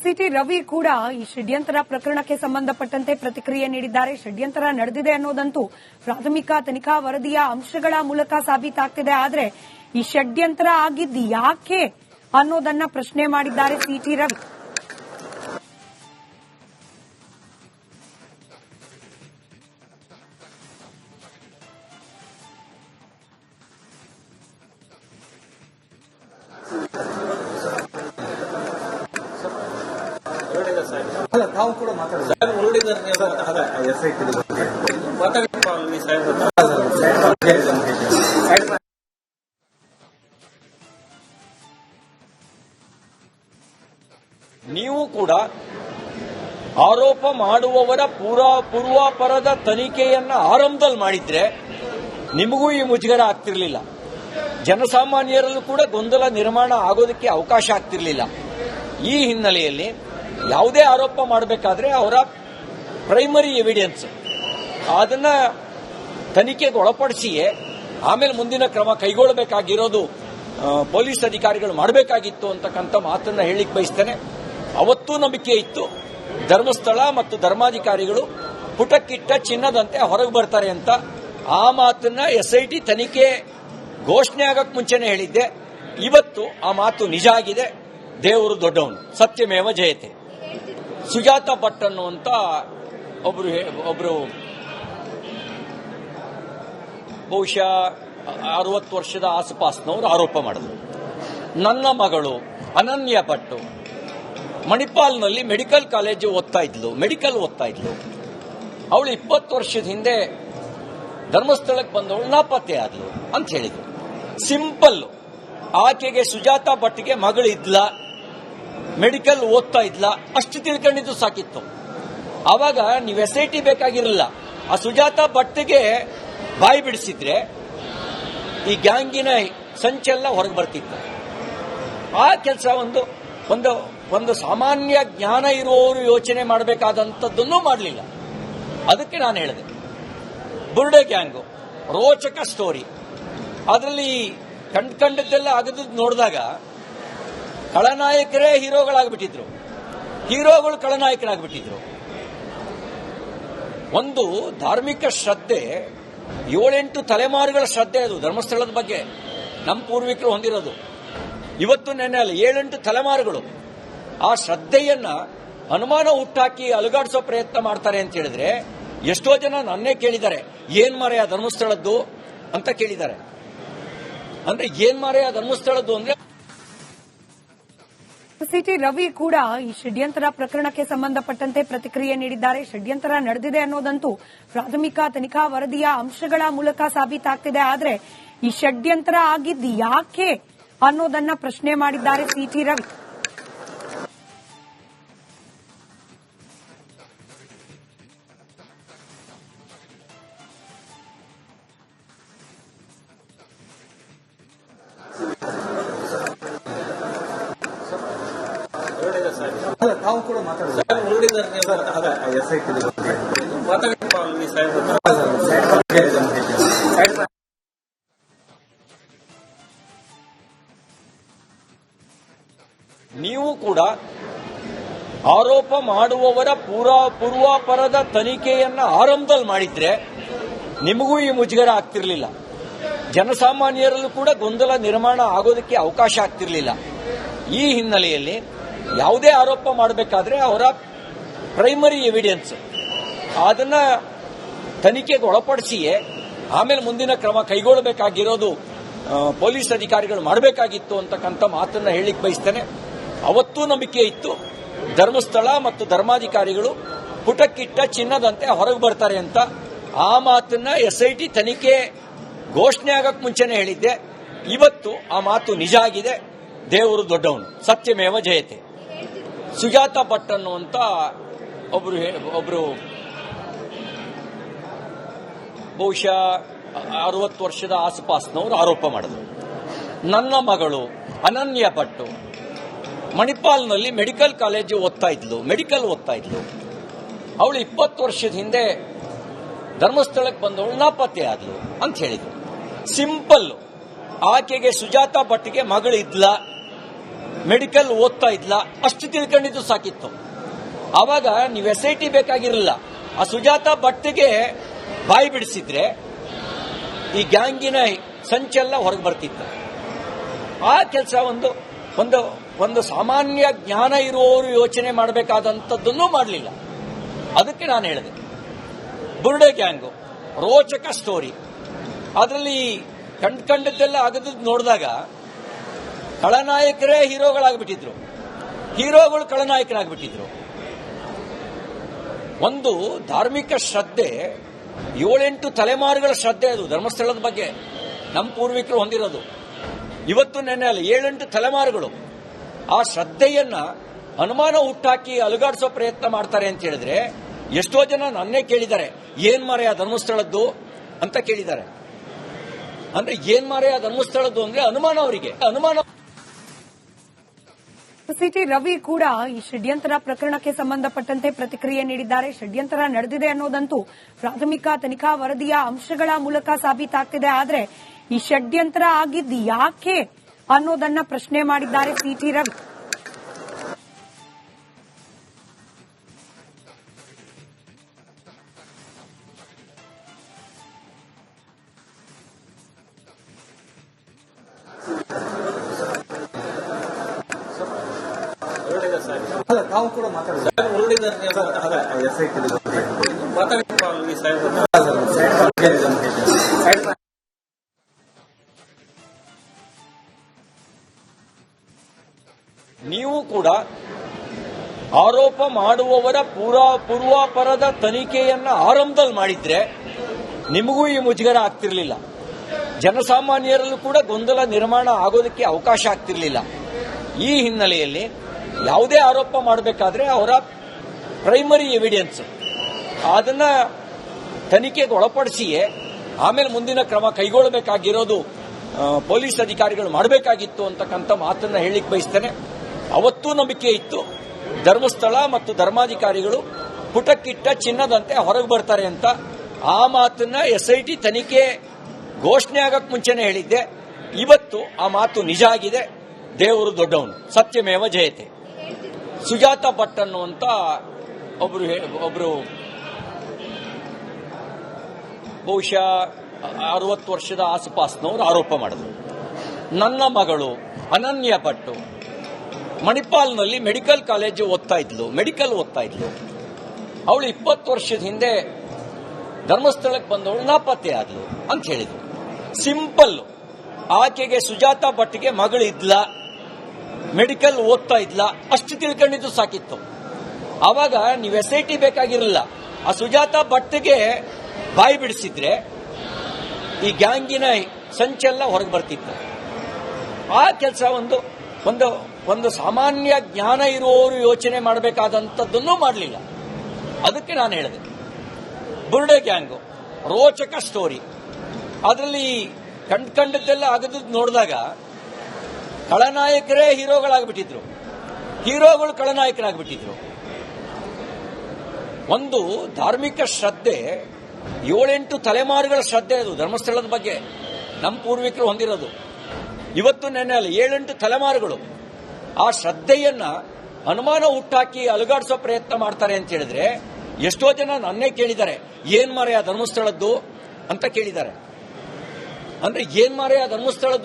City Ravi ಕೂಡ ಈ ಷಡ್ಯಂತರ ಪ್ರಕರಣಕ್ಕೆ ಸಂಬಂಧಪಟ್ಟಂತೆ ಪ್ರತಿಕ್ರಿಯೆ ನೀಡಿದ್ದಾರೆ. ಷಡ್ಯಂತರ ನಡೆದಿದೆ ಅನ್ನೋದಂತೂ ಪ್ರಾಥಮಿಕ ತನಿಖಾ ವರದಿಯ ಅಂಶಗಳ ಮೂಲಕ ಸಾಬೀತಾಗ್ತಿದೆ. ಆದರೆ ಈ ಷಡ್ಯಂತರ ಆಗಿದ್ದು ಯಾಕೆ ಅನ್ನೋದನ್ನ ಪ್ರಶ್ನೆ ಮಾಡಿದ್ದಾರೆ ಸಿಟಿ ರವಿ. ಅಲ್ಲ ತಾವು ಕೂಡ ನೀವು ಕೂಡ ಆರೋಪ ಮಾಡುವವರ ಪೂರ್ವ ಪೂರ್ವಾಪರದ ತನಿಖೆಯನ್ನ ಆರಂಭದಲ್ಲಿ ಮಾಡಿದ್ರೆ ನಿಮಗೂ ಈ ಮುಜುಗರ ಆಗ್ತಿರ್ಲಿಲ್ಲ. ಜನಸಾಮಾನ್ಯರಲ್ಲೂ ಕೂಡ ಗೊಂದಲ ನಿರ್ಮಾಣ ಆಗೋದಕ್ಕೆ ಅವಕಾಶ ಆಗ್ತಿರ್ಲಿಲ್ಲ. ಈ ಹಿನ್ನೆಲೆಯಲ್ಲಿ ಯಾವುದೇ ಆರೋಪ ಮಾಡಬೇಕಾದ್ರೆ ಅವರ ಪ್ರೈಮರಿ ಎವಿಡೆನ್ಸ್ ಅದನ್ನ ತನಿಖೆಗೆ ಒಳಪಡಿಸಿಯೇ ಆಮೇಲೆ ಮುಂದಿನ ಕ್ರಮ ಕೈಗೊಳ್ಳಬೇಕಾಗಿರೋದು ಪೊಲೀಸ್ ಅಧಿಕಾರಿಗಳು ಮಾಡಬೇಕಾಗಿತ್ತು ಅಂತಕ್ಕಂಥ ಮಾತನ್ನ ಹೇಳಿಕ್ ಬಯಸ್ತೇನೆ. ಅವತ್ತೂ ನಂಬಿಕೆ ಇತ್ತು. ಧರ್ಮಸ್ಥಳ ಮತ್ತು ಧರ್ಮಾಧಿಕಾರಿಗಳು ಪುಟಕ್ಕಿಟ್ಟ ಚಿನ್ನದಂತೆ ಹೊರಗೆ ಬರ್ತಾರೆ ಅಂತ ಆ ಮಾತನ್ನ ಎಸ್ಐಟಿ ತನಿಖೆ ಘೋಷಣೆ ಆಗಕ್ ಮುಂಚೆನೆ ಹೇಳಿದ್ದೆ. ಇವತ್ತು ಆ ಮಾತು ನಿಜ ಆಗಿದೆ. ದೇವರು ದೊಡ್ಡವನು. ಸತ್ಯಮೇವ ಜಯತೆ. ಸುಜಾತ ಭಟ್ ಅನ್ನುವಂತ ಒಬ್ಬರು ಒಬ್ರು ಬಹುಶಃ ಅರವತ್ತು ವರ್ಷದ ಆಸುಪಾಸಿನವರು ಆರೋಪ ಮಾಡಿದ್ರು. ನನ್ನ ಮಗಳು ಅನನ್ಯ ಭಟ್ಟು ಮಣಿಪಾಲ್ನಲ್ಲಿ ಮೆಡಿಕಲ್ ಕಾಲೇಜು ಓದ್ತಾ ಇದ್ಲು, ಮೆಡಿಕಲ್ ಓದ್ತಾ ಇದ್ಲು. ಅವಳು ಇಪ್ಪತ್ತು ವರ್ಷದ ಹಿಂದೆ ಧರ್ಮಸ್ಥಳಕ್ಕೆ ಬಂದವಳು ನಾಪತ್ತೆ ಆದ್ಲು ಅಂತ ಹೇಳಿದ್ರು. ಸಿಂಪಲ್ ಆಕೆಗೆ ಸುಜಾತ ಭಟ್ಗೆ ಮಗಳು ಇದ್ಲ ಮೆಡಿಕಲ್ ಓದ್ತಾ ಇದ್ಲ, ಅಷ್ಟು ತಿಳ್ಕೊಂಡಿದ್ದು ಸಾಕಿತ್ತು. ಆವಾಗ ನೀವು ಎಸ್ ಐ ಟಿ ಬೇಕಾಗಿರಲಿಲ್ಲ ಆ ಸುಜಾತ ಭಟ್ಗೆ ಬಾಯಿ ಬಿಡಿಸಿದ್ರೆ ಈ ಗ್ಯಾಂಗಿನ ಸಂಚೆಲ್ಲ ಹೊರಗೆ ಬರ್ತಿತ್ತು. ಆ ಕೆಲಸ ಒಂದು ಒಂದು ಒಂದು ಸಾಮಾನ್ಯ ಜ್ಞಾನ ಇರುವವರು ಯೋಚನೆ ಮಾಡಬೇಕಾದಂಥದ್ದನ್ನು ಮಾಡಲಿಲ್ಲ. ಅದಕ್ಕೆ ನಾನು ಹೇಳಿದೆ. ಬುರ್ಡೆ ಗ್ಯಾಂಗು, ರೋಚಕ ಸ್ಟೋರಿ ಅದರಲ್ಲಿ ಕಂಡು ಕಂಡದ್ದೆಲ್ಲ ನೋಡಿದಾಗ ಖಳನಾಯಕರೇ ಹೀರೋಗಳಾಗ್ಬಿಟ್ಟಿದ್ರು. ಹೀರೋಗಳು ಖಳನಾಯಕರಾಗ್ಬಿಟ್ಟಿದ್ರು. ಒಂದು ಧಾರ್ಮಿಕ ಶ್ರದ್ಧೆ, ಏಳೆಂಟು ತಲೆಮಾರುಗಳ ಶ್ರದ್ಧೆ ಅದು, ಧರ್ಮಸ್ಥಳದ ಬಗ್ಗೆ ನಮ್ಮ ಪೂರ್ವಿಕರು ಹೊಂದಿರೋದು. ಇವತ್ತು ನೆನ್ನೆ ಅಲ್ಲ, ಏಳೆಂಟು ತಲೆಮಾರುಗಳು ಆ ಶ್ರದ್ಧೆಯನ್ನ ಅನುಮಾನ ಹುಟ್ಟಾಕಿ ಅಲುಗಾಡಿಸೋ ಪ್ರಯತ್ನ ಮಾಡ್ತಾರೆ ಅಂತ ಹೇಳಿದ್ರೆ, ಎಷ್ಟೋ ಜನ ನನ್ನೇ ಕೇಳಿದ್ದಾರೆ, ಏನ್ ಮಾರೆ ಆ ಧರ್ಮಸ್ಥಳದ್ದು ಅಂತ ಕೇಳಿದ್ದಾರೆ. ಅಂದ್ರೆ ಏನ್ ಮಾರೆ ಆ ಧರ್ಮಸ್ಥಳದ್ದು ಅಂದ್ರೆ ಸಿಟಿ ರವಿ ಕೂಡ ಈ ಷಡ್ಯಂತರ ಪ್ರಕರಣಕ್ಕೆ ಸಂಬಂಧಪಟ್ಟಂತೆ ಪ್ರತಿಕ್ರಿಯೆ ನೀಡಿದ್ದಾರೆ. ಷಡ್ಯಂತರ ನಡೆದಿದೆ ಅನ್ನೋದಂತೂ ಪ್ರಾಥಮಿಕ ತನಿಖಾ ವರದಿಯ ಅಂಶಗಳ ಮೂಲಕ ಸಾಬೀತಾಗ್ತಿದೆ. ಆದ್ರೆ ಈ ಷಡ್ಯಂತರ ಆಗಿದ್ದು ಯಾಕೆ ಅನ್ನೋದನ್ನ ಪ್ರಶ್ನೆ ಮಾಡಿದ್ದಾರೆ ಸಿಟಿ ರವಿ. ನೀವು ಕೂಡ ಆರೋಪ ಮಾಡುವವರ ಪೂರ್ವ ಪೂರ್ವಾಪರದ ತನಿಖೆಯನ್ನ ಆರಂಭದಲ್ಲಿ ಮಾಡಿದ್ರೆ ನಿಮಗೂ ಈ ಮುಜುಗರ ಆಗ್ತಿರ್ಲಿಲ್ಲ. ಜನಸಾಮಾನ್ಯರಲ್ಲೂ ಕೂಡ ಗೊಂದಲ ನಿರ್ಮಾಣ ಆಗೋದಕ್ಕೆ ಅವಕಾಶ ಆಗ್ತಿರ್ಲಿಲ್ಲ. ಈ ಹಿನ್ನೆಲೆಯಲ್ಲಿ ಯಾವುದೇ ಆರೋಪ ಮಾಡಬೇಕಾದ್ರೆ ಅವರ ಪ್ರೈಮರಿ ಎವಿಡೆನ್ಸ್ ಅದನ್ನ ತನಿಖೆಗೆ ಒಳಪಡಿಸಿಯೇ ಆಮೇಲೆ ಮುಂದಿನ ಕ್ರಮ ಕೈಗೊಳ್ಳಬೇಕಾಗಿರೋದು ಪೊಲೀಸ್ ಅಧಿಕಾರಿಗಳು ಮಾಡಬೇಕಾಗಿತ್ತು ಅಂತಕ್ಕಂಥ ಮಾತನ್ನ ಹೇಳಿಕ್ ಬಯಸ್ತೇನೆ. ಅವತ್ತೂ ನಂಬಿಕೆ ಇತ್ತು. ಧರ್ಮಸ್ಥಳ ಮತ್ತು ಧರ್ಮಾಧಿಕಾರಿಗಳು ಪುಟಕ್ಕಿಟ್ಟ ಚಿನ್ನದಂತೆ ಹೊರಗೆ ಬರ್ತಾರೆ ಅಂತ ಆ ಮಾತನ್ನ ಎಸ್ಐಟಿ ತನಿಖೆ ಘೋಷಣೆ ಆಗಕ್ ಮುಂಚೆನೆ ಹೇಳಿದ್ದೆ. ಇವತ್ತು ಆ ಮಾತು ನಿಜ ಆಗಿದೆ. ದೇವರು ದೊಡ್ಡವನು. ಸತ್ಯಮೇವ ಜಯತೆ. ಸುಜಾತ ಭಟ್ ಅನ್ನುವಂತ ಒಬ್ರು ಒಬ್ರು ಬಹುಶಃ ಅರವತ್ತು ವರ್ಷದ ಆಸುಪಾಸಿನವರು ಆರೋಪ ಮಾಡಿದ್ರು. ನನ್ನ ಮಗಳು ಅನನ್ಯ ಭಟ್ಟು ಮಣಿಪಾಲ್ನಲ್ಲಿ ಮೆಡಿಕಲ್ ಕಾಲೇಜು ಓದ್ತಾ ಇದ್ಲು, ಮೆಡಿಕಲ್ ಓದ್ತಾ ಇದ್ಲು. ಅವಳು ಇಪ್ಪತ್ತು ವರ್ಷದ ಹಿಂದೆ ಧರ್ಮಸ್ಥಳಕ್ಕೆ ಬಂದವಳು ನಾಪತ್ತೆ ಆದ್ಲು ಅಂತ ಹೇಳಿದ್ರು. ಸಿಂಪಲ್ ಆಕೆಗೆ ಸುಜಾತ ಭಟ್ಗೆ ಮಗಳು ಇದ್ಲ ಮೆಡಿಕಲ್ ಓದ್ತಾ ಇದ್ಲ, ಅಷ್ಟು ತಿಳ್ಕೊಂಡಿದ್ದು ಸಾಕಿತ್ತು. ಆವಾಗ ನೀವು ಎಸ್ ಐ ಟಿ ಬೇಕಾಗಿರಲಿಲ್ಲ ಆ ಸುಜಾತ ಭಟ್ಗೆ ಬಾಯಿ ಬಿಡಿಸಿದ್ರೆ ಈ ಗ್ಯಾಂಗಿನ ಸಂಚೆಲ್ಲ ಹೊರಗೆ ಬರ್ತಿತ್ತು. ಆ ಕೆಲಸ ಒಂದು ಒಂದು ಒಂದು ಸಾಮಾನ್ಯ ಜ್ಞಾನ ಇರುವವರು ಯೋಚನೆ ಮಾಡಬೇಕಾದಂಥದ್ದನ್ನು ಮಾಡಲಿಲ್ಲ. ಅದಕ್ಕೆ ನಾನು ಹೇಳಿದೆ. ಬುರ್ಡೆ ಗ್ಯಾಂಗು, ರೋಚಕ ಸ್ಟೋರಿ ಅದರಲ್ಲಿ ಕಂಡ್ಕಂಡದ್ದೆಲ್ಲ ಕಂಡದ್ದೆಲ್ಲ ನೋಡಿದಾಗ ಖಳನಾಯಕರೇ ಹೀರೋಗಳಾಗ್ಬಿಟ್ಟಿದ್ರು. ಹೀರೋಗಳು ಖಳನಾಯಕರಾಗ್ಬಿಟ್ಟಿದ್ರು. ಒಂದು ಧಾರ್ಮಿಕ ಶ್ರದ್ಧೆ, ಏಳೆಂಟು ತಲೆಮಾರುಗಳ ಶ್ರದ್ಧೆ ಅದು, ಧರ್ಮಸ್ಥಳದ ಬಗ್ಗೆ ನಮ್ಮ ಪೂರ್ವಿಕರು ಹೊಂದಿರೋದು. ಇವತ್ತು ನೆನ್ನೆ ಅಲ್ಲ, ಏಳೆಂಟು ತಲೆಮಾರುಗಳು ಆ ಶ್ರದ್ಧೆಯನ್ನ ಅನುಮಾನ ಹುಟ್ಟಾಕಿ ಅಲುಗಾಡಿಸೋ ಪ್ರಯತ್ನ ಮಾಡ್ತಾರೆ ಅಂತ ಹೇಳಿದ್ರೆ, ಎಷ್ಟೋ ಜನ ನನ್ನೇ ಕೇಳಿದ್ದಾರೆ, ಏನ್ ಮಾರೆ ಆ ಧರ್ಮಸ್ಥಳದ್ದು ಅಂತ ಕೇಳಿದ್ದಾರೆ. ಅಂದ್ರೆ ಏನ್ ಮಾರೆ ಆ ಧರ್ಮಸ್ಥಳದ್ದು ಅಂದ್ರೆ ಅನುಮಾನ ಅವರಿಗೆ, ಅನುಮಾನ ಸಿಟಿ ರವಿ ಕೂಡ ಈ ಷಡ್ಯಂತರ ಪ್ರಕರಣಕ್ಕೆ ಸಂಬಂಧಪಟ್ಟಂತೆ ಪ್ರತಿಕ್ರಿಯೆ ನೀಡಿದ್ದಾರೆ. ಷಡ್ಯಂತರ ನಡೆದಿದೆ ಅನ್ನೋದಂತೂ ಪ್ರಾಥಮಿಕ ತನಿಖಾ ವರದಿಯ ಅಂಶಗಳ ಮೂಲಕ ಸಾಬೀತಾಗ್ತಿದೆ. ಆದರೆ ಈ ಷಡ್ಯಂತರ ಆಗಿದ್ದು ಯಾಕೆ ಅನ್ನೋದನ್ನ ಪ್ರಶ್ನೆ ಮಾಡಿದ್ದಾರೆ ಸಿಟಿ ರವಿ. ಅಲ್ಲ ತಾವು ಕೂಡ ನೀವು. ನೀವು ಕೂಡ ಆರೋಪ ಮಾಡುವವರ ಪೂರ ಪೂರ್ವಾಪರದ ತನಿಖೆಯನ್ನ ಆರಂಭದಲ್ಲಿ ಮಾಡಿದ್ರೆ ನಿಮಗೂ ಈ ಮುಜುಗರ ಆಗ್ತಿರ್ಲಿಲ್ಲ. ಜನಸಾಮಾನ್ಯರಲ್ಲೂ ಕೂಡ ಗೊಂದಲ ನಿರ್ಮಾಣ ಆಗೋದಕ್ಕೆ ಅವಕಾಶ ಆಗ್ತಿರ್ಲಿಲ್ಲ. ಈ ಹಿನ್ನೆಲೆಯಲ್ಲಿ ಯಾವುದೇ ಆರೋಪ ಮಾಡಬೇಕಾದ್ರೆ ಅವರ ಪ್ರೈಮರಿ ಎವಿಡೆನ್ಸ್ ಅದನ್ನ ತನಿಖೆಗೆ ಒಳಪಡಿಸಿಯೇ ಆಮೇಲೆ ಮುಂದಿನ ಕ್ರಮ ಕೈಗೊಳ್ಳಬೇಕಾಗಿರೋದು ಪೊಲೀಸ್ ಅಧಿಕಾರಿಗಳು ಮಾಡಬೇಕಾಗಿತ್ತು ಅಂತಕ್ಕಂಥ ಮಾತನ್ನ ಹೇಳಿಕ್ ಬಯಸ್ತೇನೆ. ಅವತ್ತೂ ನಂಬಿಕೆ ಇತ್ತು. ಧರ್ಮಸ್ಥಳ ಮತ್ತು ಧರ್ಮಾಧಿಕಾರಿಗಳು ಪುಟಕ್ಕಿಟ್ಟ ಚಿನ್ನದಂತೆ ಹೊರಗೆ ಬರ್ತಾರೆ ಅಂತ ಆ ಮಾತನ್ನ ಎಸ್ ಐ ತನಿಖೆ ಘೋಷಣೆ ಆಗಕ್ ಮುಂಚೆನೆ ಹೇಳಿದ್ದೆ. ಇವತ್ತು ಆ ಮಾತು ನಿಜ ಆಗಿದೆ. ದೇವರು ದೊಡ್ಡವನು. ಸತ್ಯಮೇವ ಜಯತೆ. ಸುಜಾತ ಭಟ್ ಅನ್ನುವಂತ ಒಬ್ರು ಒಬ್ರು ಬಹುಶಃ ಅರವತ್ತು ವರ್ಷದ ಆಸುಪಾಸಿನವರು ಆರೋಪ ಮಾಡಿದ್ರು. ನನ್ನ ಮಗಳು ಅನನ್ಯ ಭಟ್ಟು ಮಣಿಪಾಲ್ನಲ್ಲಿ ಮೆಡಿಕಲ್ ಕಾಲೇಜು ಓದ್ತಾ ಇದ್ಲು, ಮೆಡಿಕಲ್ ಓದ್ತಾ ಇದ್ಲು. ಅವಳು ಇಪ್ಪತ್ತು ವರ್ಷದ ಹಿಂದೆ ಧರ್ಮಸ್ಥಳಕ್ಕೆ ಬಂದವಳು ನಾಪತ್ತೆ ಆದ್ಲು ಅಂತ ಹೇಳಿದ್ರು. ಸಿಂಪಲ್ ಆಕೆಗೆ ಸುಜಾತ ಭಟ್ಗೆ ಮಗಳಿದ್ಲಾ. ಮೆಡಿಕಲ್ ಓದ್ತಾ ಇದ್ಲ, ಅಷ್ಟು ತಿಳ್ಕೊಂಡಿದ್ದು ಸಾಕಿತ್ತು. ಆವಾಗ ನೀವು ಎಸ್ ಐ ಟಿ ಬೇಕಾಗಿರಲಿಲ್ಲ ಆ ಸುಜಾತ ಭಟ್ಗೆ ಬಾಯಿ ಬಿಡಿಸಿದ್ರೆ ಈ ಗ್ಯಾಂಗಿನ ಸಂಚೆಲ್ಲ ಹೊರಗೆ ಬರ್ತಿತ್ತು. ಆ ಕೆಲಸ ಒಂದು ಒಂದು ಒಂದು ಸಾಮಾನ್ಯ ಜ್ಞಾನ ಇರುವವರು ಯೋಚನೆ ಮಾಡಬೇಕಾದಂಥದ್ದನ್ನು ಮಾಡಲಿಲ್ಲ. ಅದಕ್ಕೆ ನಾನು ಹೇಳಿದೆ. ಬುರ್ಡೆ ಗ್ಯಾಂಗು, ರೋಚಕ ಸ್ಟೋರಿ ಅದರಲ್ಲಿ ಕಂಡ್ಕಂಡದ್ದೆಲ್ಲ ಕಂಡದ್ದೆಲ್ಲ ನೋಡಿದಾಗ ಖಳನಾಯಕರೇ ಹೀರೋಗಳಾಗ್ಬಿಟ್ಟಿದ್ರು. ಹೀರೋಗಳು ಖಳನಾಯಕರಾಗ್ಬಿಟ್ಟಿದ್ರು. ಒಂದು ಧಾರ್ಮಿಕ ಶ್ರದ್ಧೆ, ಏಳೆಂಟು ತಲೆಮಾರುಗಳ ಶ್ರದ್ಧೆ ಅದು, ಧರ್ಮಸ್ಥಳದ ಬಗ್ಗೆ. ನಮ್ಮ ಪೂರ್ವಿಕರು ಹೊಂದಿರೋದು. ಇವತ್ತು ನೆನ್ನೆ ಅಲ್ಲ, ಏಳೆಂಟು ತಲೆಮಾರುಗಳು. ಆ ಶ್ರದ್ಧೆಯನ್ನ ಅನುಮಾನ ಹುಟ್ಟಾಕಿ ಅಲುಗಾಡಿಸೋ ಪ್ರಯತ್ನ ಮಾಡ್ತಾರೆ ಅಂತ ಹೇಳಿದ್ರೆ, ಎಷ್ಟೋ ಜನ ನನ್ನೇ ಕೇಳಿದ್ದಾರೆ, ಏನ್ ಮಾರೆ ಧರ್ಮಸ್ಥಳದ್ದು ಅಂತ ಕೇಳಿದ್ದಾರೆ. ಅಂದ್ರೆ ಏನ್ ಮಾರೆ ಆ ಧರ್ಮಸ್ಥಳದ್ದು?